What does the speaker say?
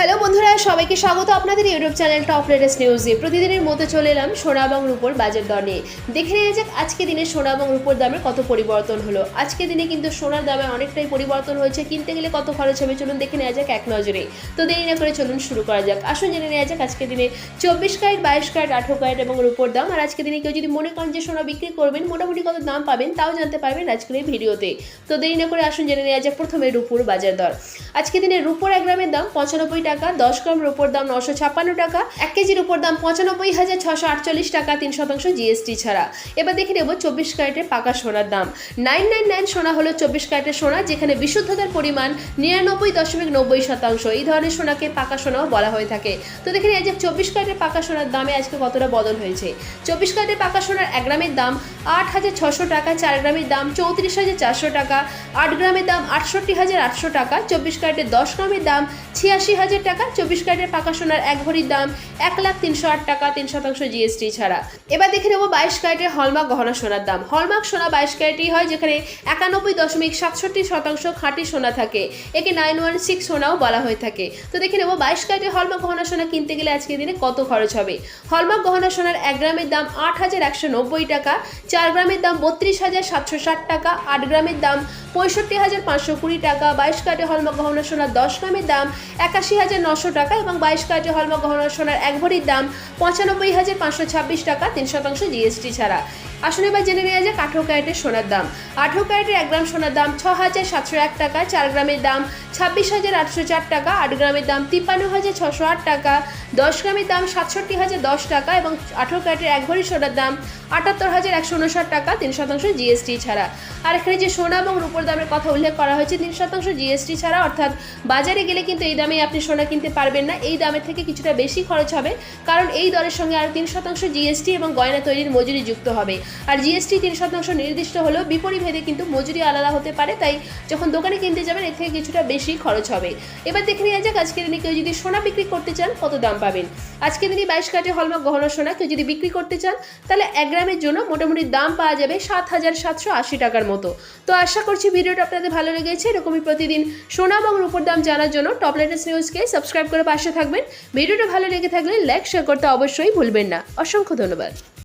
Hello বন্ধুরা, সবাইকে স্বাগত আপনাদের ইউটিউব চ্যানেল টপ লেটেস্ট নিউজে প্রতিদিনের মতো চলে এলাম সোনা এবং রূপোর বাজার দর নিয়ে। দেখে নেওয়া যাক আজকে দিনে সোনা এবং রূপোর দামে কত পরিবর্তন হলো। আজকে দিনে কিন্তু সোনার দামে অনেকটাই পরিবর্তন হয়েছে। কিনতে গেলে কত খরচ হবে চলুন দেখে নেওয়া যাক এক নজরে। তো দেরি না করে চলুন শুরু করা যাক। আসুন জেনে নেওয়া যাক আজকে দিনে চব্বিশ ক্যারেট, বাইশ ক্যারেট, আঠেরো ক্যারেট এবং রূপোর দাম। আর আজকে দিনে কেউ যদি মনে করেন যে সোনা বিক্রি করবেন, মোটামুটি কত দাম পাবেন তাও জানতে পারবেন আজকের এই ভিডিওতে। তো দেরি না করে আসুন জেনে নেওয়া যাক প্রথমে রূপোর বাজার দর। আজকে দিনে রূপোর এক গ্রামের দাম পঁচানব্বই টাকা, দশ গ্রাম রূপোর দাম নশো ছাপ্পান্ন টাকা, এক কেজির উপর দাম পঁচানব্বই হাজার ছশো আটচল্লিশ টাকা, তিন শতাংশ জিএসটি ছাড়া। এবার দেখে নেব চব্বিশ ক্যারেটের পাকা সোনার দাম। নাইন নাইন নাইন সোনা হলো চব্বিশ ক্যারেটের সোনা, যেখানে বিশুদ্ধতার পরিমাণ নিরানব্বই দশমিক নব্বই শতাংশ। এই ধরনের সোনাকে পাকা সোনাও বলা হয়ে থাকে। তো দেখে নেওয়া যাক চব্বিশ ক্যারেটের পাকা সোনার দামে আজকে কতটা বদল হয়েছে। চব্বিশ ক্যারেটের পাকা সোনার এক গ্রামের দাম আট হাজার ছশো টাকা, চার গ্রামের দাম চৌত্রিশ হাজার চারশো টাকা, আট গ্রামের দাম আটষট্টি হাজার আটশো টাকা, চব্বিশ ক্যারেটের দশ গ্রামের দাম ছিয়াশি হাজার টাকা, চব্বিশ ক্যারেটের পাকা সোনার এক ভরির দাম এক লাখ তিনশো আট টাকা, তিন শতাংশ জিএসটি ছাড়া। এবার দেখে নেব বাইশ ক্যারেটের হলমার্ক গহনা সোনার দাম। হলমার্ক সোনা বাইশ ক্যারেটই হয় যেখানে একানব্বই দশমিক সাতষট্টি শতাংশ খাঁটি সোনা থাকে। একে নাইন ওয়ান সিক্স সোনাও বলা হয়ে থাকে। তো দেখে নেব বাইশ ক্যারেটের হলমার্ক গহনা সোনা কিনতে গেলে আজকের দিনে কত খরচ হবে? হলমার্ক গহনা সোনার এক গ্রামের দাম আট হাজার একশো নব্বই টাকা চার গ্রামের দাম বত্রিশ হাজার সাতশো ষাট টাকা, আট গ্রামের দাম পঁয়ষট্টি হাজার পাঁচশো কুড়ি টাকা, বাইশ কাটে হলমা গহনা সোনার দশ গ্রামের দাম একাশি হাজার নশো টাকা এবং বাইশ কাটে হলমা গহনা সোনার এক ভরির দাম পঁচানব্বই হাজার পাঁচশো ছাব্বিশ টাকা, তিন শতাংশ জিএসটি ছাড়া। আসুন এবার জেনে নেওয়া যাক আঠেরো ক্যারেটের সোনার দাম। আঠেরো ক্যারেটের এক গ্রাম সোনার দাম ছ হাজার সাতশো এক টাকা, চার গ্রামের দাম ছাব্বিশ হাজার আটশো চার টাকা, আট গ্রামের দাম তিপ্পান্ন হাজার ছশো আট টাকা, দশ গ্রামের দাম সাতষট্টি হাজার দশ টাকা এবং আঠেরো ক্যারেটের এক ভরি সোনার দাম আটাত্তর হাজার একশো উনষাট টাকা, তিন শতাংশ জিএসটি ছাড়া। আর এখানে যে সোনা এবং রূপোর দামের কথা উল্লেখ করা হয়েছে, তিন শতাংশ জিএসটি ছাড়া, অর্থাৎ বাজারে গেলে কিন্তু এই দামে আপনি সোনা কিনতে পারবেন না। এই দামের থেকে কিছুটা বেশি খরচ হবে, কারণ এই দরের সঙ্গে আর তিন শতাংশ জিএসটি এবং গয়না তৈরির মজুরি যুক্ত হবে। আর জিএসটি তিন শতাংশ নির্দিষ্ট হলেও বিপরীত ভেদে কিন্তু মজুরি আলাদা হতে পারে, তাই যখন দোকানে কিনতে যাবেন, এর থেকে কিছুটা বেশি খরচ হবে। এবার দেখে নেওয়া যাক, আজকের দিনে কেউ যদি সোনা বিক্রি করতে চান, কত দাম পাবেন? আজকে দিনে বাইশ কাটে হলমার্ক গহনা সোনা কেউ যদি বিক্রি করতে চান, তাহলে এক গ্রামের জন্য মোটামুটি দাম পাওয়া যাবে সাত হাজার সাতশো আশি টাকার মতো। তো আশা করছি ভিডিওটা আপনাদের ভালো লেগেছে, এরকমই প্রতিদিন সোনা এবং রূপোর দাম জানার জন্য টপ লেটেস্ট নিউজকে সাবস্ক্রাইব করে পাশে থাকবেন। ভিডিওটা ভালো লেগে থাকলে লাইক, শেয়ার করতে অবশ্যই ভুলবেন না। অসংখ্য ধন্যবাদ।